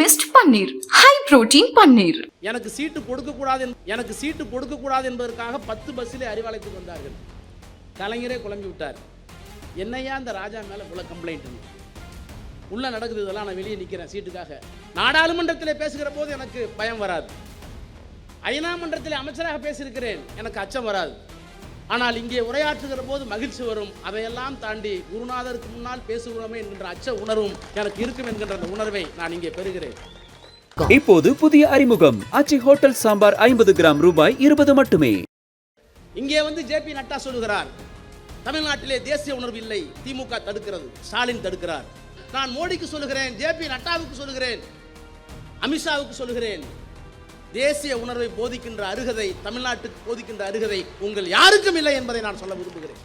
Mist paneer high protein paneer எனக்கு சீட்டு கொடுக்க கூடாது எனக்கு சீட்டு கொடுக்கக்கூடாது என்பதற்காக பத்து பஸ்ஸிலே அறிவாலயத்துக்கு வந்தார்கள் கலைஞரே குழம்பி விட்டார் என்னையா அந்த ராஜா மேலே இவ்வளோ கம்ப்ளைண்ட் உள்ளே நடக்குது இதெல்லாம் நான் வெளியே நிற்கிறேன் சீட்டுக்காக. நாடாளுமன்றத்தில் பேசுகிற போது எனக்கு பயம் வராது. ஐநா மன்றத்தில் அமைச்சராக பேசியிருக்கிறேன். எனக்கு அச்சம் வராது. ஆனால் இங்கே உரையாற்றுகிற போது மகிழ்ச்சி வரும். அதையெல்லாம் தாண்டி குருநாதருக்கு முன்னால் பேசுகிறோமே என்கின்ற அச்ச உணர்வும் எனக்கு இருக்கும் என்கின்ற அந்த உணர்வை நான் இங்கே பெறுகிறேன். இப்போது புதிய அறிமுகம். ஆச்சி ஹோட்டல் சாம்பார் ஐம்பது கிராம் ரூபாய் இருபது மட்டுமே. இங்கே வந்து ஜேபி நட்டா சொல்லுகிறார் தமிழ்நாட்டிலே தேசிய உணர்வு இல்லை திமுக தடுக்கிறது ஸ்டாலின் தடுக்கிறார். நான் மோடிக்கு சொல்லுகிறேன் ஜேபி நட்டாவுக்கு சொல்லுகிறேன் அமித்ஷாவுக்கு சொல்லுகிறேன் தேசிய உணர்வை போதிக்கின்ற அருகதை தமிழ்நாட்டுக்கு போதிக்கின்ற அருகதை உங்கள் யாருக்கும் இல்லை என்பதை நான் சொல்ல விரும்புகிறேன்.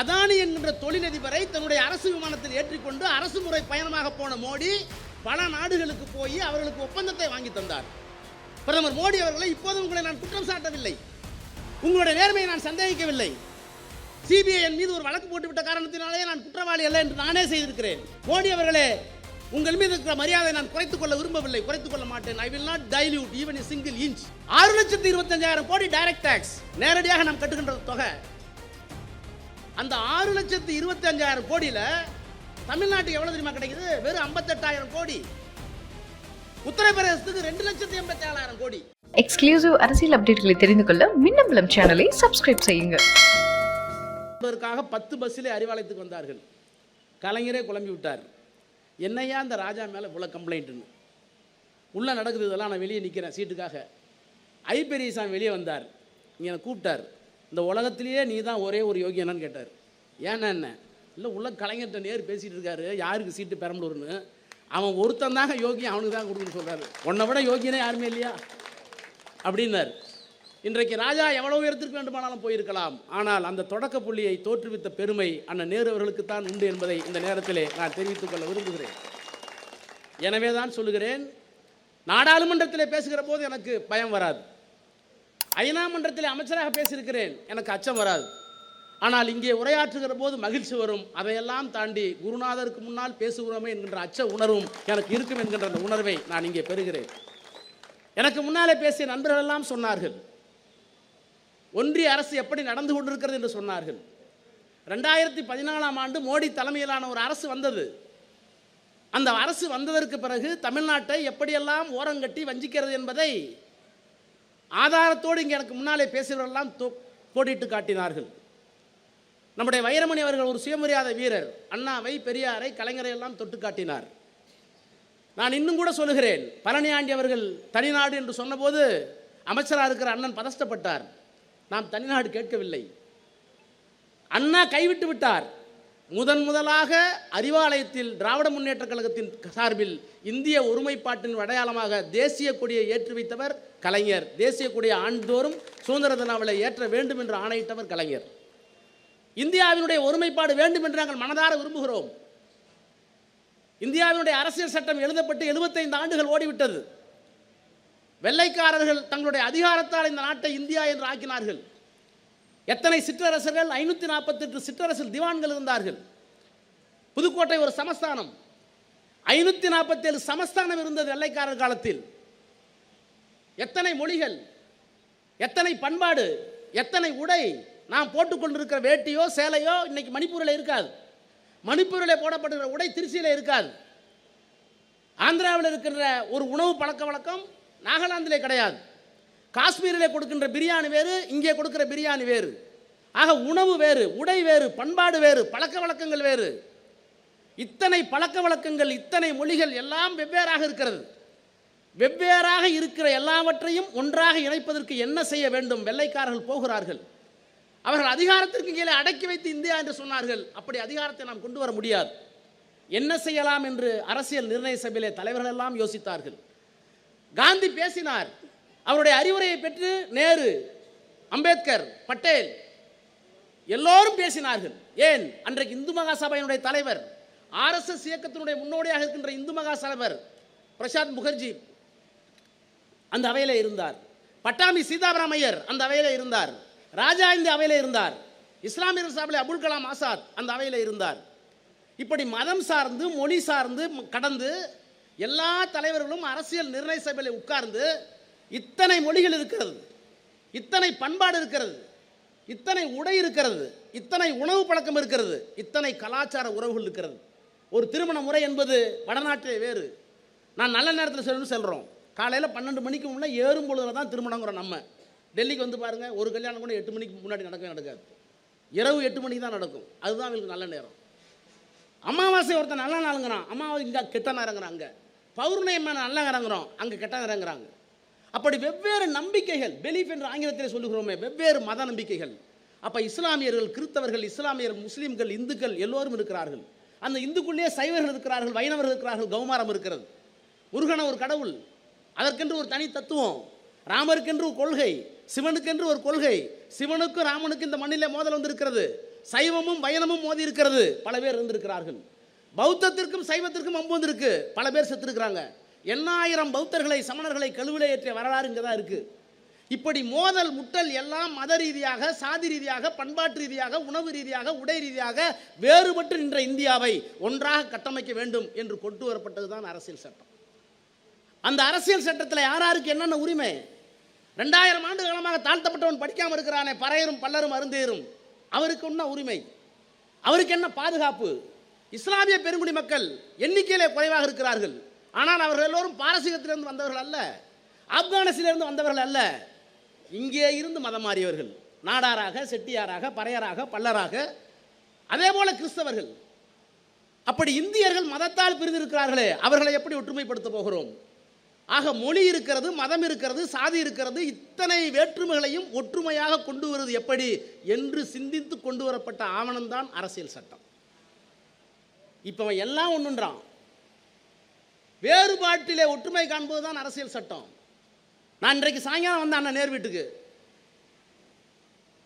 அதானி என்கின்ற தொழிலதிபரை தன்னுடைய அரசு விமானத்தில் ஏற்றிக்கொண்டு அரசு முறை பயணமாக போன மோடி பல நாடுகளுக்கு போய் அவர்களுக்கு ஒப்பந்தத்தை வாங்கி தந்தார். பிரதமர் மோடி அவர்களை இப்போது உங்களை நான் குற்றம் சாட்டவில்லை. உங்களுடைய நேர்மையை நான் சந்தேகிக்கவில்லை. சிபிஐ என் மீது ஒரு வழக்கு போட்டுவிட்ட காரணத்தினாலே நான் குற்றவாளி அல்ல என்று நானே செய்திருக்கிறேன். மோடி அவர்களே உங்கள் மீது இருக்கிற மரியாதை நான் குறைத்துக் கொள்ள விரும்பவில்லை குறைத்துக் கொள்ள மாட்டேன். I will not dilute even single inch ஆறு லட்சத்தி இருபத்தஞ்சாயிரம் கோடி டைரக்ட் டாக்ஸ் நேரடியாக நாம் கட்டுகின்ற தொகை. அந்த ஆறு லட்சத்தி இருபத்தஞ்சாயிரம் கோடியில தமிழ்நாட்டுக்கு எவ்வளவு தெரியுமா கிடைக்குது? வெறும் ஐம்பத்தெட்டாயிரம் கோடி. உத்தரப்பிரதேசத்துக்கு ரெண்டு லட்சத்தி எண்பத்தி ஏழாயிரம் கோடி. எக்ஸ்க்ளூசிவ் அரசியல் அப்டேட்களை தெரிந்து கொள்ள மின்னம்பலம் சேனலை சப்ஸ்கிரைப் என்பதற்காக பத்து பஸ்ஸிலே அறிவாலயத்துக்கு வந்தார்கள். கலைஞரே குழம்பி விட்டார் என்னையா அந்த ராஜா மேலே இவ்வளோ கம்ப்ளைண்ட்டுன்னு உள்ளே நடக்குது இதெல்லாம் நான் வெளியே நிற்கிறேன் சீட்டுக்காக. ஐ வெளியே வந்தார். இங்கே என்னை கூப்பிட்டார். இந்த உலகத்திலேயே நீ தான் ஒரே ஒரு யோகி என்னன்னு கேட்டார். ஏன்னா என்ன? இல்லை உள்ள கலைஞர்கிட்ட நேர் பேசிகிட்டு இருக்காரு. யாருக்கு சீட்டு பெரம்பலூர்னு? அவன் ஒருத்தன் தாங்க யோகி அவனுக்கு தான் கொடுக்குன்னு சொல்கிறாரு உன்னை விட யோகினே யாருமே இல்லையா? அப்படின்னார். இன்றைக்கு ராஜா எவ்வளவு உயரத்திற்கு வேண்டுமானாலும் போயிருக்கலாம். ஆனால் அந்த தொடக்க புள்ளியை தோற்றுவித்த பெருமை அண்ணன் நேரு உண்டு என்பதை இந்த நேரத்திலே நான் தெரிவித்துக் கொள்ள விரும்புகிறேன். எனவே தான் சொல்லுகிறேன் நாடாளுமன்றத்திலே பேசுகிற போது எனக்கு பயம் வராது. ஐநா மன்றத்திலே அமைச்சராக பேசியிருக்கிறேன் எனக்கு அச்சம் வராது. ஆனால் இங்கே உரையாற்றுகிற போது மகிழ்ச்சி வரும். அதையெல்லாம் தாண்டி குருநாதருக்கு முன்னால் பேசுகிறோமே என்கின்ற அச்ச உணர்வும் எனக்கு இருக்கும் என்கின்ற அந்த உணர்வை நான் இங்கே பெறுகிறேன். எனக்கு முன்னாலே பேசிய நண்பர்கள் எல்லாம் சொன்னார்கள் ஒன்றிய அரசு எப்படி நடந்து கொண்டிருக்கிறது என்று சொன்னார்கள். ரெண்டாயிரத்தி பதினாலாம் ஆண்டு மோடி தலைமையிலான ஒரு அரசு வந்தது. அந்த அரசு வந்ததற்கு பிறகு தமிழ்நாட்டை எப்படியெல்லாம் ஓரங்கட்டி வஞ்சிக்கிறது என்பதை ஆதாரத்தோடு இங்கே எனக்கு முன்னாலே பேசியவர்களெல்லாம் தோ- போட்டிட்டு காட்டினார்கள். நம்முடைய வைரமணி அவர்கள் ஒரு சுயமரியாதை வீரர். அண்ணாவை பெரியாரை கலைஞரை எல்லாம் தொட்டு காட்டினார். நான் இன்னும் கூட சொல்லுகிறேன் பழனியாண்டி அவர்கள் தனிநாடு என்று சொன்னபோது அமைச்சராக இருக்கிற அண்ணன் பதஷ்டப்பட்டார். நாம் தனிநாடு கேட்கவில்லை. அண்ணா கைவிட்டு விட்டார். முதன் முதலாக அறிவாலயத்தில் திராவிட முன்னேற்ற கழகத்தின் சார்பில் இந்திய ஒருமைப்பாட்டின் அடையாளமாக தேசிய கொடியை ஏற்றி வைத்தவர் கலைஞர். தேசிய கொடியை ஆண்டுதோறும் சுதந்திர தினாவிலை ஏற்ற வேண்டும் என்று ஆணையிட்டவர் கலைஞர். இந்தியாவினுடைய ஒருமைப்பாடு வேண்டும் என்று நாங்கள் மனதார விரும்புகிறோம். இந்தியாவினுடைய அரசியல் சட்டம் எழுதப்பட்டு 75 ஆண்டுகள் ஓடிவிட்டது. வெள்ளைக்காரர்கள் தங்களுடைய அதிகாரத்தால் இந்த நாட்டை இந்தியா என்று ஆக்கினார்கள். எத்தனை சிற்றரசர்கள்? ஐநூற்றி நாற்பத்தெட்டு சிற்றரசர் திவான்கள் இருந்தார்கள். புதுக்கோட்டை ஒரு சமஸ்தானம். ஐநூற்றி நாற்பத்தேழு சமஸ்தானம் இருந்தது வெள்ளைக்காரர் காலத்தில். எத்தனை மொழிகள்? எத்தனை பண்பாடு? எத்தனை உடை? நாம் போட்டுக்கொண்டிருக்கிற வேட்டியோ சேலையோ இன்னைக்கு மணிப்பூரில் இருக்காது. மணிப்பூரில் போடப்படுகிற உடை திருச்சியில் இருக்காது. ஆந்திராவில் இருக்கின்ற ஒரு உணவு பழக்க வழக்கம் நாகாலாந்திலே கிடையாது. காஷ்மீரில் கொடுக்கின்ற பிரியாணி வேறு இங்கே கொடுக்குற பிரியாணி வேறு. ஆக உணவு வேறு உடை வேறு பண்பாடு வேறு பழக்க வழக்கங்கள் வேறு. இத்தனை பழக்க வழக்கங்கள் இத்தனை மொழிகள் எல்லாம் வெவ்வேறாக இருக்கிறது. வெவ்வேறாக இருக்கிற எல்லாவற்றையும் ஒன்றாக இணைப்பதற்கு என்ன செய்ய வேண்டும்? வெள்ளைக்காரர்கள் போகிறார்கள். அவர்கள் அதிகாரத்திற்கு கீழே அடக்கி வைத்து இந்தியா என்று சொன்னார்கள். அப்படி அதிகாரத்தை நாம் கொண்டு வர முடியாது. என்ன செய்யலாம் என்று அரசியல் நிர்ணய சபையிலே தலைவர்கள் எல்லாம் யோசித்தார்கள். காந்தி பேசினார். அவருடைய அறிவுரையை பெற்று நேரு அம்பேத்கர் பட்டேல் எல்லோரும் பேசினார்கள். ஏன்? அன்றைக்கு இந்து மகா சபையினுடைய தலைவர் ஆர்எஸ்எஸ் இயக்கத்தினுடைய முன்னோடியாக இருக்கின்ற இந்து மகா தலைவர் பிரசாத் முகர்ஜி அந்த அவையில் இருந்தார். பட்டாமி சீதாராமையர் அந்த அவையில் இருந்தார். ராஜா இந்த அவையில் இருந்தார். இஸ்லாமியர் சார்பில் அபுல் கலாம் ஆசாத் அந்த அவையில் இருந்தார். இப்படி மதம் சார்ந்து மொழி சார்ந்து கடந்து எல்லா தலைவர்களும் அரசியல் நிர்ணய சபையில் உட்கார்ந்து இத்தனை மொழிகள் இருக்கிறது இத்தனை பண்பாடு இருக்கிறது இத்தனை உடை இருக்கிறது இத்தனை உணவு பழக்கம் இருக்கிறது இத்தனை கலாச்சார உறவுகள் இருக்கிறது. ஒரு திருமண முறை என்பது வடநாட்டிலே வேறு. நான் நல்ல நேரத்தில் சொல்லணும்னு சொல்கிறோம் காலையில் பன்னெண்டு மணிக்கு முன்னே ஏறும் பொழுதுல தான் திருமணங்கிறோம் நம்ம. டெல்லிக்கு வந்து பாருங்கள் ஒரு கல்யாணம் கூட எட்டு மணிக்கு முன்னாடி நடக்கவே நடக்காது. இரவு எட்டு மணிக்கு தான் நடக்கும். அதுதான் அவங்களுக்கு நல்ல நேரம். அமாவாசை ஒருத்தன் நல்ல நாளுங்கிறான். அமாவாசை இங்கே கெட்ட நேரங்கிறான் அங்கே. பௌர்ணயமான நல்ல அங்கே கெட்ட அப்படி வெவ்வேறு நம்பிக்கைகள் பெலீஃப் என்று ஆங்கிலத்தில் சொல்லுகிறோமே வெவ்வேறு மத நம்பிக்கைகள். அப்போ இஸ்லாமியர்கள் கிறிஸ்தவர்கள் இஸ்லாமியர் முஸ்லீம்கள் இந்துக்கள் எல்லோரும் இருக்கிறார்கள். அந்த இந்துக்குள்ளேயே சைவர்கள் இருக்கிறார்கள் வைணவர்கள் இருக்கிறார்கள் கௌமாரம் இருக்கிறது. முருகன ஒரு கடவுள். அதற்கென்று ஒரு தனி தத்துவம். ராமருக்கென்று ஒரு கொள்கை. சிவனுக்கென்று ஒரு கொள்கை. சிவனுக்கும் ராமனுக்கும் இந்த மண்ணிலே மோதல் வந்திருக்கிறது. சைவமும் வைணமும் மோதி இருக்கிறது. பல பேர் இருந்திருக்கிறார்கள். பௌத்தத்திற்கும் சைவத்திற்கும் அம்பு வந்திருக்கு. பல பேர் செத்துருக்குறாங்க. எண்ணாயிரம் பௌத்தர்களை சமணர்களை கழுவிலே ஏற்றிய வரலாறு இங்கே தான் இருக்குது இப்படி மோதல் முட்டல் எல்லாம் மத ரீதியாக சாதி ரீதியாக பண்பாட்டு ரீதியாக உணவு ரீதியாக உடை ரீதியாக வேறுபட்டு நின்ற இந்தியாவை ஒன்றாக கட்டமைக்க வேண்டும் என்று கொண்டு வரப்பட்டது தான் அரசியல் சட்டம். அந்த அரசியல் சட்டத்தில் யார் யாருக்கு என்னென்ன உரிமை? ரெண்டாயிரம் ஆண்டு காலமாக தாழ்த்தப்பட்டவன் படிக்காமல் இருக்கிறானே பறையரும் பல்லரும் அருந்தேரும். அவருக்கு என்ன உரிமை? அவருக்கு என்ன பாதுகாப்பு? இஸ்லாமிய பெருங்குடி மக்கள் எண்ணிக்கையிலே குறைவாக இருக்கிறார்கள். ஆனால் அவர்கள் எல்லோரும் பாரசீகத்திலிருந்து வந்தவர்கள் அல்ல ஆப்கானிஸ்திலிருந்து வந்தவர்கள் அல்ல. இங்கே இருந்து மதம் மாறியவர்கள். நாடாராக செட்டியாராக பறையராக பல்லராக அதே போல கிறிஸ்தவர்கள். அப்படி இந்தியர்கள் மதத்தால் பிரிந்திருக்கிறார்களே அவர்களை எப்படி ஒற்றுமைப்படுத்த போகிறோம்? ஆக மொழி இருக்கிறது மதம் இருக்கிறது சாதி இருக்கிறது இத்தனை வேற்றுமைகளையும் ஒற்றுமையாக கொண்டு வருவது எப்படி என்று சிந்தித்து கொண்டு வரப்பட்ட ஆவணம்தான் அரசியல் சட்டம். இப்போ அவன் எல்லாம் ஒன்றுன்றான் வேறுபாட்டிலே ஒற்றுமை காண்பது தான் அரசியல் சட்டம். நான் இன்றைக்கு சாயங்காலம் வந்த அண்ணன் நேர் வீட்டுக்கு.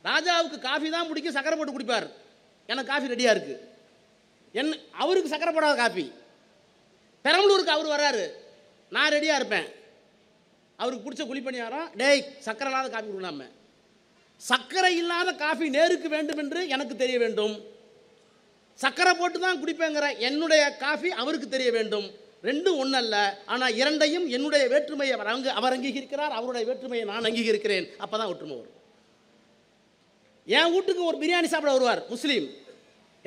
ராஜாவுக்கு காஃபி தான் பிடிக்கும் சக்கரை போட்டு குடிப்பார். எனக்கு காஃபி ரெடியாக இருக்கு. என் அவருக்கு சக்கரை போடாத காஃபி. பெரம்பலூருக்கு அவர் வர்றாரு. நான் ரெடியாக இருப்பேன். அவருக்கு பிடிச்ச குழிப்பணியாரம் டேய் சக்கரை இல்லாத காஃபி கொடுக்காம சர்க்கரை இல்லாத காஃபி நேருக்கு வேண்டும் என்று எனக்கு தெரிய வேண்டும். சக்கரை போட்டு தான் குடிப்பேங்கிற என்னுடைய காஃபி அவருக்கு தெரிய வேண்டும். ரெண்டும் ஒன்றல்ல ஆனால் இரண்டையும் என்னுடைய வேற்றுமையை அவர் அங்கு அவர் அங்கீகரிக்கிறார் அவருடைய வேற்றுமையை நான் அங்கீகரிக்கிறேன். அப்போ தான் ஒற்றுமை வரும். என் வீட்டுக்கு ஒரு பிரியாணி சாப்பிட வருவார் முஸ்லீம்.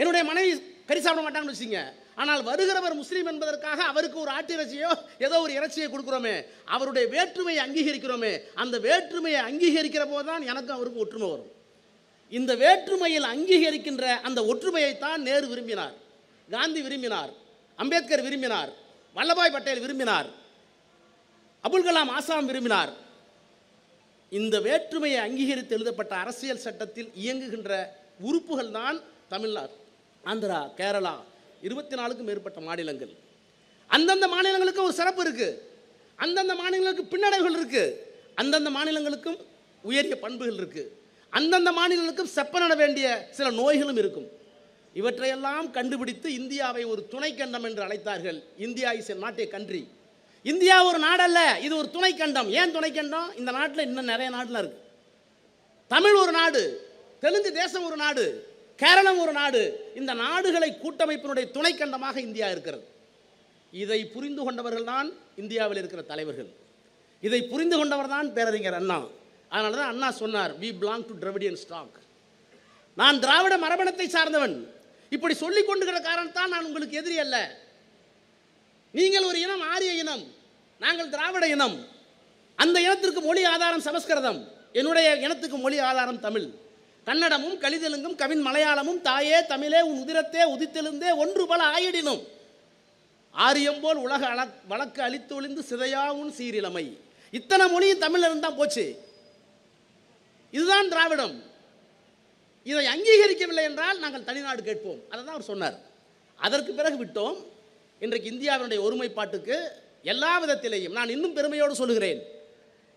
என்னுடைய மனைவி கறி சாப்பிட மாட்டாங்கன்னு வச்சுங்க ஆனால் வருகிறவர் முஸ்லீம் என்பதற்காக அவருக்கு ஒரு ஆட்டு இறைச்சியோ ஏதோ ஒரு இறைச்சியை கொடுக்குறோமே. அவருடைய வேற்றுமையை அங்கீகரிக்கிறோமே. அந்த வேற்றுமையை அங்கீகரிக்கிற போது தான் எனக்கும் அவருக்கும் ஒற்றுமை வரும். இந்த வேற்றுமையில் அங்கீகரிக்கின்ற அந்த ஒற்றுமையைத்தான் நேரு விரும்பினார் காந்தி விரும்பினார் அம்பேத்கர் விரும்பினார் வல்லபாய் பட்டேல் விரும்பினார் அபுல் கலாம் ஆசாம் விரும்பினார். இந்த வேற்றுமையை அங்கீகரித்து எழுதப்பட்ட அரசியல் சட்டத்தில் இயங்குகின்ற உறுப்புகள் தான் தமிழ்நாடு ஆந்திரா கேரளா இருபத்தி நாலுக்கும் மேற்பட்ட மாநிலங்கள். அந்தந்த மாநிலங்களுக்கு ஒரு சிறப்பு இருக்கு. அந்தந்த மாநிலங்களுக்கு பின்னடைவுகள் இருக்கு. அந்தந்த மாநிலங்களுக்கும் உயரிய பண்புகள் இருக்குது அந்தந்த மாநிலங்களுக்கும் செப்பனிட வேண்டிய சில நோய்களும் இருக்கும். இவற்றையெல்லாம் கண்டுபிடித்து இந்தியாவை ஒரு துணை கண்டம் என்று அழைத்தார்கள். India is a not a country India ஒரு நாடல்ல இது ஒரு துணை கண்டம் ஏன் துணை கண்டம் இந்த நாட்டில் இன்னும் நிறைய நாட்டில் இருக்கு. தமிழ் ஒரு நாடு தெலுங்கு தேசம் ஒரு நாடு கேரளம் ஒரு நாடு. இந்த நாடுகளை கூட்டமைப்பினுடைய துணை கண்டமாக இந்தியா இருக்கிறது. இதை புரிந்து கொண்டவர்கள் தான் இந்தியாவில் இருக்கிற தலைவர்கள். இதை புரிந்து கொண்டவர் தான் பேரறிஞர் அண்ணா. அதனால தான் அண்ணா சொன்னார் we belong to Dravidian stock நான் திராவிட மரபணத்தை சார்ந்தவன். இப்படி சொல்லிக் கொண்டுகிற காரணத்தான் நான் உங்களுக்கு எதிரி அல்ல. நீங்கள் ஒரு இனம் ஆரிய இனம். நாங்கள் திராவிட இனம். அந்த இனத்திற்கு மொழி ஆதாரம் சமஸ்கிருதம். என்னுடைய இனத்துக்கு மொழி ஆதாரம் தமிழ். கன்னடமும் கலிதெலுங்கும் கவின் மலையாளமும் தாயே தமிழே உன் உதிரத்தே உதித்தெழுந்தே ஒன்று பல ஆயிடினும். ஆரியம் போல் உலக அள வழக்கு அழித்தொழிந்து சிதையா உன் சீரிழமை. இத்தனை மொழியும் தமிழில் இருந்தால் போச்சு. இதுதான் திராவிடம். இதை அங்கீகரிக்கவில்லை என்றால் நாங்கள் தனிநாடு கேட்போம். அதை தான் அவர் சொன்னார். அதற்கு பிறகு விட்டோம். இன்றைக்கு இந்தியாவினுடைய ஒருமைப்பாட்டுக்கு எல்லா விதத்திலேயும் நான் இன்னும் பெருமையோடு சொல்லுகிறேன்.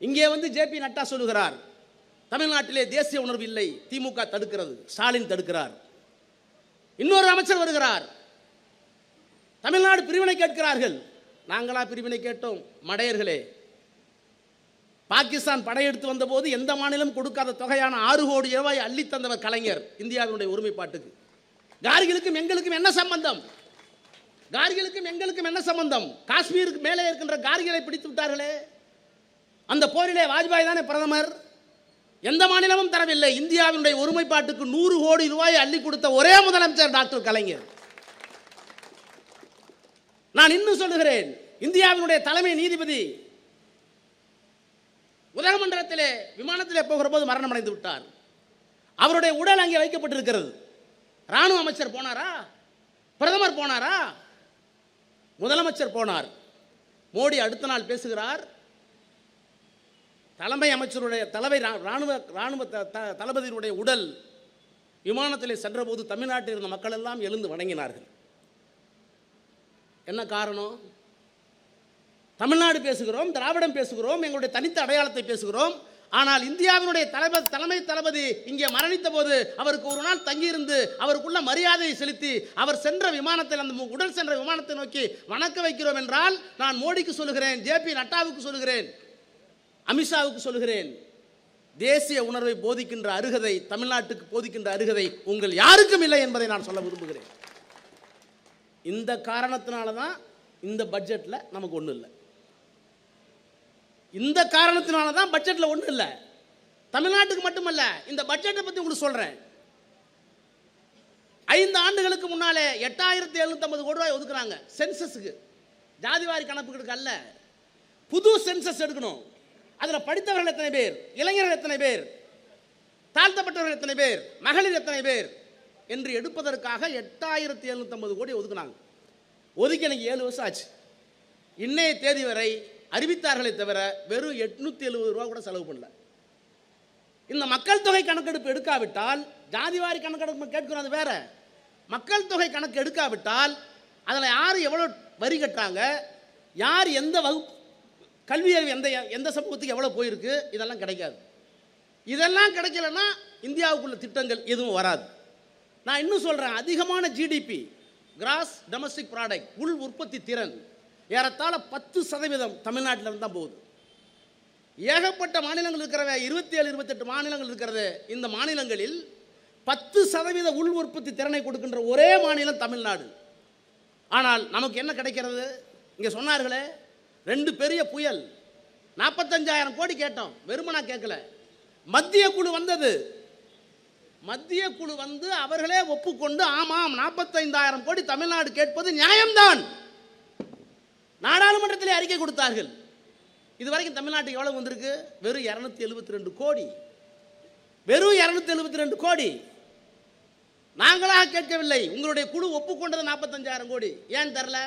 இங்கே வந்து ஜேபி நட்டா சொல்லுகிறார் தமிழ்நாட்டிலே தேசிய உணர்வு இல்லை திமுக தடுக்கிறது ஸ்டாலின் தடுக்கிறார். இன்னொரு அமைச்சர் வருகிறார் தமிழ்நாடு பிரிவினை கேட்கிறார்கள். நாங்களா பிரிவினை கேட்டோம் மடையர்களே பாகிஸ்தான் படையெடுத்து வந்தபோது எந்த மாநிலம் கொடுக்காத தொகையான ஆறு கோடி ரூபாய் அள்ளித்தந்தவர் கலைஞர் இந்தியாவினுடைய ஒருமைப்பாட்டுக்கு. கார்கிலுக்கும் எங்களுக்கும் என்ன சம்பந்தம்? கார்கிலுக்கும் எங்களுக்கும் என்ன சம்பந்தம்? காஷ்மீருக்கு மேலே இருக்கின்ற கார்கிலை பிடித்து விட்டார்களே. அந்த போரிலே வாஜ்பாய் தானே பிரதமர்? எந்த மாநிலமும் தரவில்லை. இந்தியாவினுடைய ஒருமைப்பாட்டுக்கு நூறு கோடி ரூபாய் அள்ளி கொடுத்த ஒரே முதலமைச்சர் டாக்டர் கலைஞர். நான் இன்னும் சொல்லுகிறேன் இந்தியாவினுடைய தலைமை நீதிபதி உதகமண்டலத்திலே விமானத்திலே போகிற போது மரணம் அடைந்து விட்டார். அவருடைய உடல் அங்கே வைக்கப்பட்டிருக்கிறது. ராணுவ அமைச்சர் போனாரா? பிரதமர் போனாரா? முதலமைச்சர் போனார். மோடி அடுத்த நாள் பேசுகிறார். தலைமை அமைச்சருடைய தலைமை ராணுவ ராணுவ த- த- தளபதியினுடைய உடல் விமானத்திலே சென்றபோது தமிழ்நாட்டில் இருந்த மக்கள் எல்லாம் எழுந்து வணங்கினார்கள். என்ன காரணம்? தமிழ்நாடு பேசுகிறோம் திராவிடம் பேசுகிறோம் எங்களுடைய தனித்த அடையாளத்தை பேசுகிறோம். ஆனால் இந்தியாவினுடைய தலைமை தலைமை தளபதி இங்கே மரணித்த போது அவருக்கு ஒரு நாள் தங்கியிருந்து அவருக்குள்ள மரியாதையை செலுத்தி அவர் சென்ற விமானத்தில் அந்த உடல் சென்ற விமானத்தை நோக்கி வணக்க வைக்கிறோம் என்றால் நான் மோடிக்கு சொல்லுகிறேன் ஜேபி நட்டாவுக்கு சொல்லுகிறேன் அமித்ஷாவுக்கு சொல்லுகிறேன். தேசிய உணர்வை போதிக்கின்ற அருகதை தமிழ்நாட்டுக்கு போதிக்கின்ற அருகதை உங்கள் யாருக்கும் இல்லை என்பதை நான் சொல்ல விரும்புகிறேன். இந்த காரணத்தினால தான் இந்த பட்ஜெட்டில் நமக்கு ஒன்றும் இல்லை. இந்த காரணத்தினால தான் பட்ஜெட்டில் ஒன்றும் இல்லை. தமிழ்நாட்டுக்கு மட்டுமல்ல இந்த பட்ஜெட்டை பற்றி உங்களுக்கு சொல்கிறேன் ஐந்து ஆண்டுகளுக்கு முன்னாலே எட்டாயிரத்தி எழுநூத்தம்பது கோடி ரூபாய் ஒதுக்குறாங்க சென்சஸுக்கு. ஜாதிவாரி கணக்குகளுக்கு அல்ல. புது சென்சஸ் எடுக்கணும். அதில் படித்தவர்கள் எத்தனை பேர்? இளைஞர்கள் எத்தனை பேர்? தாழ்த்தப்பட்டவர்கள் எத்தனை பேர்? மகளிர் எத்தனை பேர்? என்று எடுப்பதற்காக எட்டாயிரத்தி எழுநூத்தம்பது கோடி ஒதுக்குனாங்க. ஒதுக்கி எனக்கு ஏழு வருஷம் ஆச்சு. இன்னைய தேதி வரை அறிவித்தார்களே தவிர வெறும் எட்நூத்தி எழுபது ரூபா கூட செலவு பண்ணல. இந்த மக்கள் தொகை கணக்கெடுப்பு எடுக்காவிட்டால் ஜாதிவாரி கணக்கெடுப்பு கேட்கிறோம் அது வேற. மக்கள் தொகை கணக்கு எடுக்காவிட்டால் அதில் யார் எவ்வளோ வரி கட்டுறாங்க யார் எந்த வகுப்பு கல்வி அறிவு எந்த எந்த சமூகத்துக்கு எவ்வளோ போயிருக்கு இதெல்லாம் கிடைக்காது. இதெல்லாம் கிடைக்கலன்னா இந்தியாவுக்குள்ள திட்டங்கள் எதுவும் வராது. நான் இன்னும் சொல்கிறேன் அதிகமான ஜிடிபி கிராஸ் டொமஸ்டிக் ப்ராடக்ட் உள் உற்பத்தி திறன் ஏறத்தாழ பத்து சதவீதம் தமிழ்நாட்டில் இருந்து தான் போகுது. ஏகப்பட்ட மாநிலங்கள் இருக்கிறவ இருபத்தி ஏழு இருபத்தெட்டு மாநிலங்கள் இருக்கிறது. இந்த மாநிலங்களில் பத்து சதவீத உள் உற்பத்தி திறனை கொடுக்கின்ற ஒரே மாநிலம் தமிழ்நாடு. ஆனால் நமக்கு என்ன கிடைக்கிறது? இங்கே சொன்னார்களே ரெண்டு பெரிய புயல். நாற்பத்தஞ்சாயிரம் கோடி கேட்டோம். வெறுமனா கேட்கல. மத்திய குழு வந்தது. மத்திய குழு வந்து அவர்களே ஒப்புக்கொண்டு ஆமாம் நாற்பத்தைந்தாயிரம் கோடி தமிழ்நாடு கேட்பது நியாயம்தான். நாடாளுமன்றத்திலே அறிக்கை கொடுத்தார்கள். இதுவரைக்கும் தமிழ்நாட்டுக்கு எவ்வளவு வந்திருக்கு? வெறும் இரநூத்தி எழுபத்தி ரெண்டு கோடி. வெறும் இரநூத்தி எழுபத்தி ரெண்டு கோடி. நாங்களாக கேட்கவில்லை. உங்களுடைய குழு ஒப்புக்கொண்டது நாற்பத்தஞ்சாயிரம் கோடி. ஏன் தரல?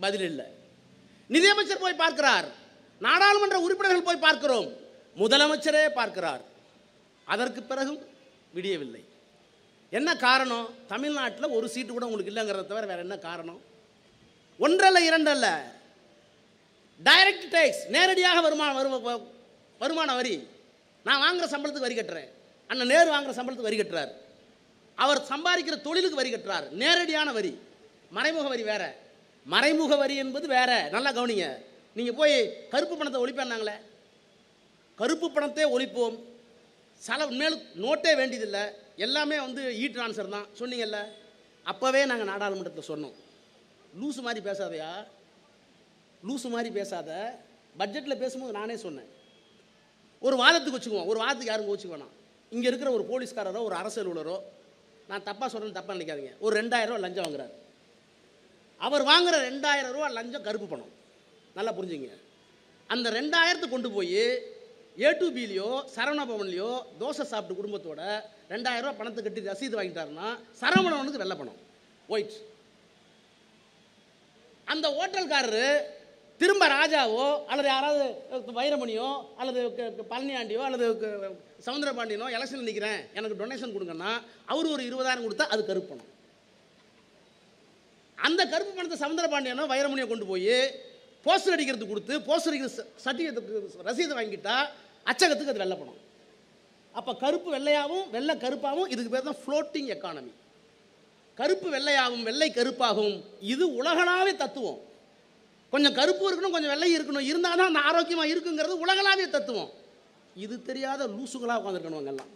பதில் இல்லை. நிதியமைச்சர் போய் பார்க்கிறார். நாடாளுமன்ற உறுப்பினர்கள் போய் பார்க்கிறோம். முதலமைச்சரே பார்க்கிறார். அதற்கு பிறகும் விடியவில்லை. என்ன காரணம்? தமிழ்நாட்டில் ஒரு சீட்டு கூட உங்களுக்கு இல்லைங்கிறத தவிர வேற என்ன காரணம்? ஒன்றல்ல இரண்டல்ல. டைரக்ட் டேக்ஸ் நேரடியாக வருமான வரும் வருமான வரி. நான் வாங்குகிற சம்பளத்துக்கு வரி கட்டுறேன். அண்ணன் நேரு வாங்குற சம்பளத்துக்கு வரி கட்டுறார். அவர் சம்பாதிக்கிற தொழிலுக்கு வரி கட்டுறார். நேரடியான வரி. மறைமுக வரி வேற. மறைமுக வரி என்பது வேற. நல்லா கவனிங்க. நீங்கள் போய் கருப்பு பணத்தை ஒழிப்பேன்னாங்களே? கருப்பு பணத்தை ஒழிப்போம். செலவு மேலும் நோட்டே வேண்டியதில்லை. எல்லாமே வந்து இ ட்ரான்ஸ்ஃபர் தான். சொன்னீங்கல்ல? அப்போவே நாங்கள் நாடாளுமன்றத்தில் சொன்னோம். லூசு மாதிரி பேசாதையா. லூசு மாதிரி பேசாத. பட்ஜெட்டில் பேசும்போது நானே சொன்னேன். ஒரு வாதத்துக்கு வச்சுக்குவோம். ஒரு வாதத்துக்கு யாரும் கோச்சுக்க வேணாம். இங்கே இருக்கிற ஒரு போலீஸ்காரரோ ஒரு அரசு நான் தப்பாக சொல்கிறேன்னு தப்பாக நினைக்காதீங்க. ஒரு ரெண்டாயிரம் ரூபா லஞ்சம் வாங்குறாரு. அவர் வாங்குகிற ரெண்டாயிரம் ரூபா லஞ்சம் கருப்பு பணம். நல்லா புரிஞ்சுங்க. அந்த ரெண்டாயிரத்தை கொண்டு போய் ஏ டு பிலேயோ சரவண பவன்லையோ தோசை சாப்பிட்டு குடும்பத்தோட ரெண்டாயிரம் ரூபா பணத்தை கட்டி ரசீது வாங்கிட்டாருன்னா சரவணவனுக்கு வெள்ளை பணம். ஒயிட் அந்த ஹோட்டல்காரரு திரும்ப ராஜாவோ அல்லது யாராவது வைரமணியோ அல்லது பழனியாண்டியோ அல்லது சமுந்திரபாண்டியனோ சவுந்தரபாண்டியனோ எலெக்ஷன் நிற்கிறேன் எனக்கு டொனேஷன் கொடுங்கன்னா அவர் ஒரு இருபதாயிரம் கொடுத்தா அது கருப்பு பணம். அந்த கருப்பு பணத்தை சவுந்தரபாண்டியனோ வைரமணியோ கொண்டு போய் போஸ்டர் அடிக்கிறதுக்கு கொடுத்து போஸ்டர் அடிக்கிற சர்டிஃபிகேட்டுக்கு ரசீதை வாங்கிட்டா அச்சகத்துக்கு அது வெள்ளை பணம். அப்போ கருப்பு வெள்ளையாகவும் வெள்ளை கருப்பாகவும் இதுக்கு பேர் தான் ஃப்ளோட்டிங் எக்கானமி கருப்பு வெள்ளையாகும் வெள்ளை கருப்பாகும் இது உலகளாவே தத்துவம். கொஞ்சம் கருப்பு இருக்கணும் கொஞ்சம் வெள்ளை இருக்கணும். இருந்தால் தான் அந்த ஆரோக்கியமாக இருக்குங்கிறது உலகளாவிய தத்துவம். இது தெரியாத லூசுகளாக உட்காந்துருக்கணும் அங்கெல்லாம்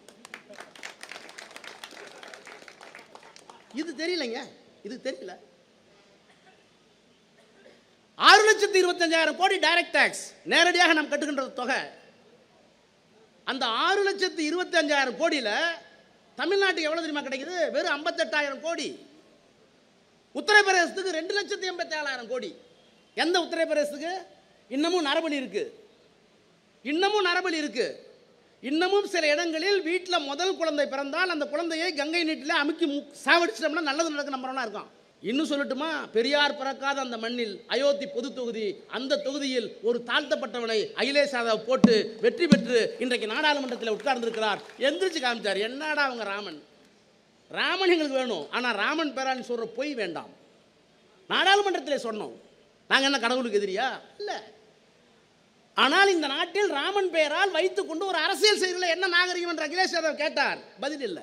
இது தெரியலைங்க. இது தெரியல. ஆறு லட்சத்தி இருபத்தஞ்சாயிரம் கோடி டைரக்ட் டேக்ஸ் நேரடியாக நாம் கட்டுகின்ற தொகை. அந்த ஆறு லட்சத்தி இருபத்தி அஞ்சாயிரம் கோடியில் தமிழ்நாட்டுக்கு எவ்வளோ தெரியுமா கிடைக்குது? வெறும் ஐம்பத்தெட்டாயிரம் கோடி. உத்தரப்பிரதேசத்துக்கு ரெண்டு லட்சத்தி எண்பத்தேழாயிரம் கோடி. எந்த உத்தரப்பிரதேசத்துக்கு? இன்னமும் நரபலி இருக்கு. இன்னமும் நரபலி இருக்கு. இன்னமும் சில இடங்களில் வீட்டில் முதல் குழந்தை பிறந்தால் அந்த குழந்தையை கங்கை நீட்டில் அமுக்கி மு- சாவடிச்சிட்டோம்னா நல்லது நடக்க நம்புறவனா இருக்கும். இன்னும் சொல்லட்டுமா? பெரியார் பிறக்காத அந்த மண்ணில் அயோத்தி பொது தொகுதி அந்த தொகுதியில் ஒரு தாழ்த்தப்பட்டவனை அகிலேஷ் யாதவ் போட்டு வெற்றி பெற்று இன்றைக்கு நாடாளுமன்றத்தில் உட்கார்ந்திருக்கிறார். எந்திரிச்சு காமிச்சார் என்னடா அவங்க ராமன்? ராமன் எங்களுக்கு வேணும். ஆனால் ராமன் பேரான்னு சொல்கிற பொய் வேண்டாம். நாடாளுமன்றத்தில் சொன்னோம். நாங்கள் என்ன கடவுளுக்கு எதிரியா? இல்லை. ஆனால் இந்த நாட்டில் ராமன் பெயரால் வைத்துக்கொண்டு ஒரு அரசியல் செய்திகளை என்ன நாகரிகம் என்று அகிலேஷ் யாதவ் கேட்டார்? பதில் இல்லை.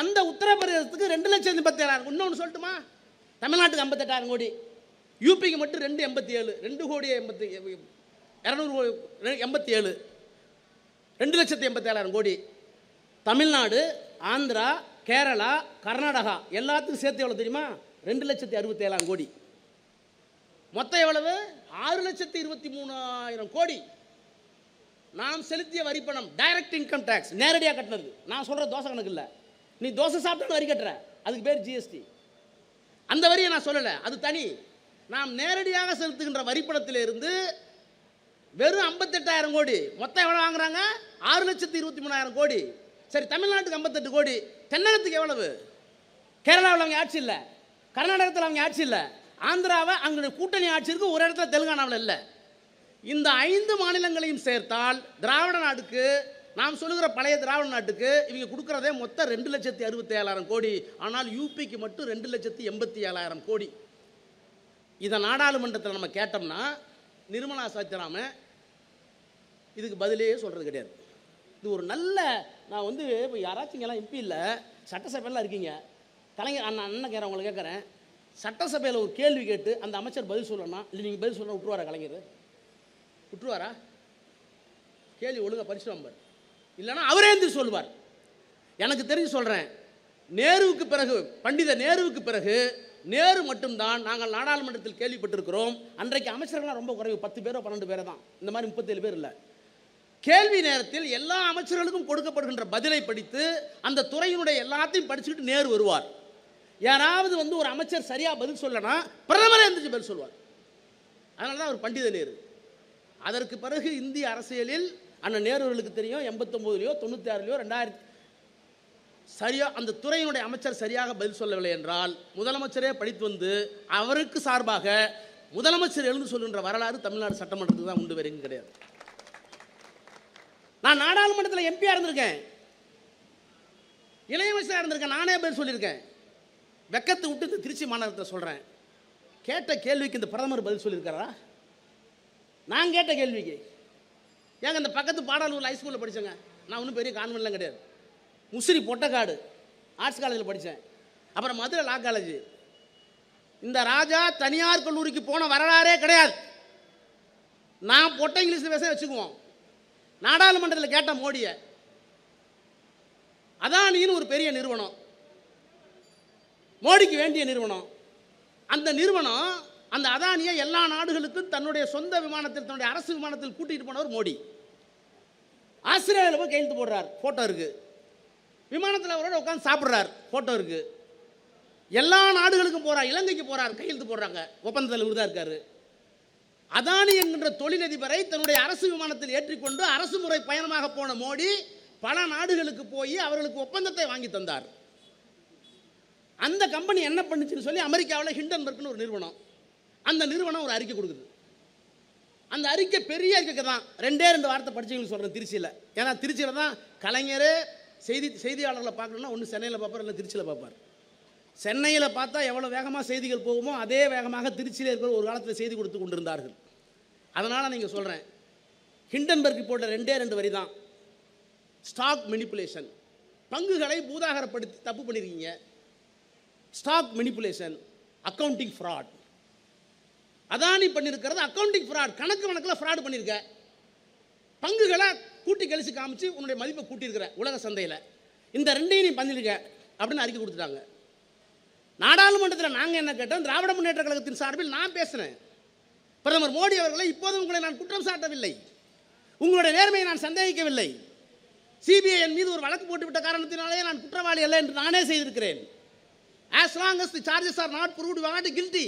அந்த உத்தரப்பிரதேசத்துக்கு ரெண்டு லட்சம் எண்பத்தேழாயிரம். இன்னொன்று சொல்லட்டுமா? தமிழ்நாட்டுக்கு ஐம்பத்தெட்டாயிரம் கோடி. யூபிக்கு மட்டும் ரெண்டு எண்பத்தி ஏழு ரெண்டு கோடி எண்பத்தி இரநூறு எண்பத்தி ஏழு ரெண்டு லட்சத்தி எண்பத்தி ஏழாயிரம் கோடி. தமிழ்நாடு ஆந்திரா கேரளா கர்நாடகா எல்லாத்துக்கும் சேர்த்து எவ்வளோ தெரியுமா? ரெண்டு லட்சத்தி அறுபத்தேழாயிரம் கோடி. மொத்தம் எவ்வளவு? ஆறு லட்சத்தி இருபத்தி மூணாயிரம் கோடி. நாம் செலுத்திய வரி பணம் டைரக்ட் இன்கம் டேக்ஸ் நேரடியாக கட்டினது. நான் சொல்கிற தோசை கணக்கு இல்லை. நீ தோசை சாப்பிட்டு வரி கட்டுற அதுக்கு பேர் ஜிஎஸ்டி அந்த வரியை நான் சொல்லலை. அது தனி. நாம் நேரடியாக செலுத்துகின்ற வரிப்பணத்திலிருந்து வெறும் ஐம்பத்தெட்டாயிரம் கோடி. மொத்தம் எவ்வளோ வாங்குறாங்க? ஆறு லட்சத்தி இருபத்தி மூணாயிரம் கோடி. சரி தமிழ்நாட்டுக்கு ஐம்பத்தெட்டு கோடி. தென்னகத்துக்கு எவ்வளவு? கேரளாவில் அவங்க ஆட்சி இல்லை. கர்நாடகத்தில் அவங்க ஆட்சி இல்லை. ஆந்திராவை அங்கே கூட்டணி ஆட்சி இருக்கு. ஒரு இடத்துல தெலுங்கானாவில் இல்லை. இந்த ஐந்து மாநிலங்களையும் சேர்த்தால் திராவிட நாடுக்கு நாம் சொல்லுகிற பழைய திராவிட நாட்டுக்கு இவங்க கொடுக்குறதே மொத்தம் ரெண்டு லட்சத்தி அறுபத்தி ஏழாயிரம் கோடி. ஆனால் யூபிக்கு மட்டும் ரெண்டு லட்சத்தி எண்பத்தி ஏழாயிரம் கோடி. இதை நாடாளுமன்றத்தில் நம்ம கேட்டோம்னா நிர்மலா சீதாராமன் இதுக்கு பதிலே சொல்கிறது கிடையாது. இது ஒரு நல்ல நான் வந்து இப்போ யாராச்சும் இங்கெல்லாம் எம்பி இல்லை சட்டசபையில் இருக்கீங்க. கலைஞர் அண்ணன் அண்ணன் கேட்குறேன் உங்களை கேட்குறேன் சட்டசபையில் ஒரு கேள்வி கேட்டு அந்த அமைச்சர் பதில் சொல்லணும் இல்லை நீங்கள் பதில் சொல்ல விட்டுருவாரா கலைஞர்? விட்டுருவாரா கேள்வி ஒழுங்கா பரிசு நம்பர் இல்லைன்னா அவரே எந்திரி சொல்லுவார். எனக்கு தெரிஞ்சு சொல்கிறேன் நேருவுக்கு பிறகு பண்டித நேருவுக்கு பிறகு நேரு மட்டும்தான் நாங்கள் நாடாளுமன்றத்தில் கேள்விப்பட்டிருக்கிறோம். அன்றைக்கு அமைச்சர்கள்லாம் ரொம்ப குறைவு பத்து பேரோ பன்னெண்டு பேரோ தான். இந்த மாதிரி முப்பத்தேழு பேர் இல்லை. கேள்வி நேரத்தில் எல்லா அமைச்சர்களுக்கும் கொடுக்கப்படுகின்ற பதிலை படித்து அந்த துறையினுடைய எல்லாத்தையும் படிச்சுக்கிட்டு நேரு வருவார். யாராவது வந்து ஒரு அமைச்சர் சரியாக பதில் சொல்லனா பிரதமரே எழுந்திரிச்சு பதில் சொல்வார். அதனால தான் அவர் பண்டித நேரு. அதற்கு பிறகு இந்திய அரசியலில் அண்ணன் நேருவர்களுக்கு தெரியும் எண்பத்தொம்போதுலையோ தொண்ணூற்றி ஆறுலையோ ரெண்டாயிரத்தி சரியா அந்த துறையினுடைய அமைச்சர் சரியாக பதில் சொல்லவில்லை என்றால் முதலமைச்சரே படித்து வந்து அவருக்கு சார்பாக முதலமைச்சர் எழுந்து சொல்கின்ற வரலாறு தமிழ்நாடு சட்டமன்றத்துக்கு தான் உண்டு வேறு கிடையாது. நான் நாடாளுமன்றத்தில் எம்பியாக இருந்திருக்கேன். இளையமைச்சராக இருந்திருக்கேன் நானே பேர் சொல்லியிருக்கேன். வெக்கத்தை விட்டு இந்த திருச்சி மாநகரத்தை சொல்கிறேன் கேட்ட கேள்விக்கு இந்த பிரதமர் பதில் சொல்லியிருக்காரா? நான் கேட்ட கேள்விக்கு. ஏங்க இந்த பக்கத்து பாடாலூரில் ஹைஸ்கூலில் படித்தேங்க நான் ஒன்றும் பெரிய கான்வென்ட்லாம் கிடையாது. முசிறி பொட்டக்காடு. ஆர்ட்ஸ் காலேஜில் படித்தேன் அப்புறம் மதுரை லா காலேஜ் இந்த ராஜா தனியார் கல்லூரிக்கு போன வரலாறே கிடையாது. நான் பொட்டை இங்கிலீஷில் பேச வச்சுக்குவோம். நாடாளுமன்றத்தில் கேட்ட மோடியை. அதானின்னு ஒரு பெரிய நிறுவனம். மோடிக்கு வேண்டிய நிறுவனம். அந்த நிறுவனம் அந்த அதானியை எல்லா நாடுகளுக்கும் தன்னுடைய சொந்த விமானத்தில் தன்னுடைய அரசு விமானத்தில் கூட்டிகிட்டு போனவர் மோடி. ஆஸ்திரேலியாவில் போய் கையெழுத்து போடுறார் ஃபோட்டோ இருக்கு. விமானத்தில் அவரோட உட்காந்து சாப்பிட்றார் ஃபோட்டோ இருக்கு. எல்லா நாடுகளுக்கும் போகிறார் இலங்கைக்கு போகிறார் கையெழுத்து போடுறாங்க. ஒப்பந்தத்தில் இவர் இருக்கார். இருக்காரு அதானி என்கின்ற தொழிலதிபரை தன்னுடைய அரசு விமானத்தில் ஏற்றிக்கொண்டு அரசு முறை பயணமாக போன மோடி பல நாடுகளுக்கு போய் அவர்களுக்கு ஒப்பந்தத்தை வாங்கி தந்தார். அந்த கம்பெனி என்ன பண்ணுச்சுன்னு சொல்லி அமெரிக்காவில் ஹிண்டன்பர்க்னு ஒரு நிறுவனம். அந்த நிறுவனம் ஒரு அறிக்கை கொடுக்குது. அந்த அறிக்கை பெரிய அறிக்கை தான் ரெண்டே ரெண்டு வார்த்தை படிச்சவங்களுக்கு சொல்கிறேன் திருச்சியில். ஏன்னா திருச்சியில் தான் கலைஞரே செய்தி செய்தியாளர்களை பார்க்கணுன்னா ஒன்று சென்னையில் பார்ப்பார் இல்லை திருச்சியில் பார்ப்பார். சென்னையில் பார்த்தா எவ்வளோ வேகமாக செய்திகள் போகுமோ அதே வேகமாக திருச்சியில் இருக்கிற ஒரு காலத்தில் செய்தி கொடுத்து கொண்டிருந்தார்கள். அதனால் நீங்கள் சொல்கிறேன் ஹிண்டன்பர்க் போட்ட ரெண்டே ரெண்டு வரி தான். ஸ்டாக் மெனிப்புலேஷன் பங்குகளை பூதாகரப்படுத்தி தப்பு பண்ணியிருக்கீங்க stock manipulation accounting fraud Adani பண்ணியிருக்கிறது அக்கௌண்டிங் ஃப்ராட் கணக்கு வழக்கில் ஃப்ராட் பண்ணியிருக்க பங்குகளை கூட்டி கழிச்சு காமிச்சு உன்னுடைய மதிப்பை கூட்டியிருக்கிற உலக சந்தையில். இந்த ரெண்டையும் நீ பண்ணியிருக்க அப்படின்னு அறிக்கை கொடுத்துட்டாங்க. நாடாளுமன்றத்தில் நாங்கள் என்ன கேட்டோம்? திராவிட முன்னேற்ற கழகத்தின் சார்பில் நான் பேசினேன் பிரதமர் மோடி அவர்களை இப்போதும் உங்களை நான் குற்றம் சாட்டவில்லை. உங்களுடைய நேர்மையை நான் சந்தேகிக்கவில்லை. சிபிஐ என் மீது ஒரு வழக்கு போட்டுவிட்ட காரணத்தினாலே நான் குற்றவாளி அல்ல என்று நானே செய்திருக்கிறேன். As long as the charges are not proved what guilty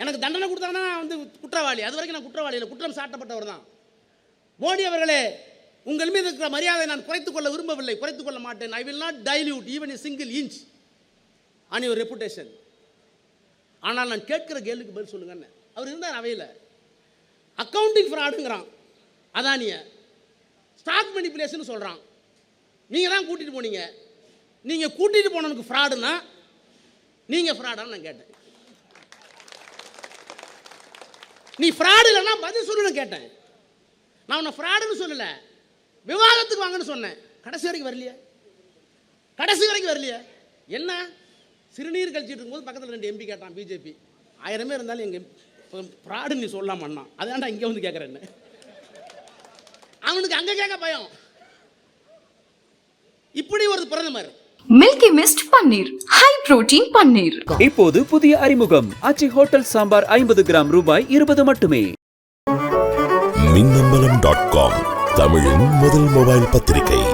எனக்கு தண்டனை கொடுத்தாங்கன்னா நான் வந்து குற்றவாளி. அது வரைக்கும் நான் குற்றவாளி இல்லை. குற்றம் சாட்டப்பட்டவர் தான். மோடி அவர்களே உங்கள் மீது இருக்கிற மரியாதை நான் குறைத்துக் கொள்ள விரும்பவில்லை. குறைத்துக் கொள்ள மாட்டேன். I will not dilute even a single inch on your reputation ஆனால் நான் கேட்கிற கேள்விக்கு பதில் சொல்லுங்கன்னு அவர் இருந்தார் அவையில். அக்கவுண்டிங் ஃப்ராடுங்கிறான் அதானிய ஸ்டாக் மணிப்புலேஷன் சொல்கிறான் நீங்கள் தான் கூட்டிகிட்டு போனீங்க. நீங்கள் கூட்டிகிட்டு போனவனுக்கு ஃப்ராடுனா நீங்கள் ஃப்ராடான்னு நான் கேட்டேன். நீ ஃப்ராடு இல்லைன்னா பதில் சொல்லுன்னு கேட்டேன். நான் உன்னை ஃப்ராடுன்னு சொல்லலை. விவாதத்துக்கு வாங்கன்னு சொன்னேன். கடைசி வரைக்கும் வரலையே? கடைசி வரைக்கும் வரலையே? என்ன? சிறுநீர் கழிச்சிட்டு இருக்கும்போது பக்கத்தில் ரெண்டு எம்பி கேட்டான் பிஜேபி ஆயிரமே இருந்தாலும் எங்கள் ஃப்ராடு நீ சொல்லலாமண்ணா அதான்டா இங்கே வந்து கேட்குறேன்னு அவனுக்கு அங்கே கேட்க பயம். இப்படி ஒரு பிரதமர் milky mist paneer high protein paneer இப்போது புதிய அறிமுகம். ஆச்சி ஹோட்டல் சாம்பார் ஐம்பது கிராம் ரூபாய் இருபது மட்டுமே. மின்னம்பலம் டாட் காம் தமிழின் முதல் மொபைல் பத்திரிகை.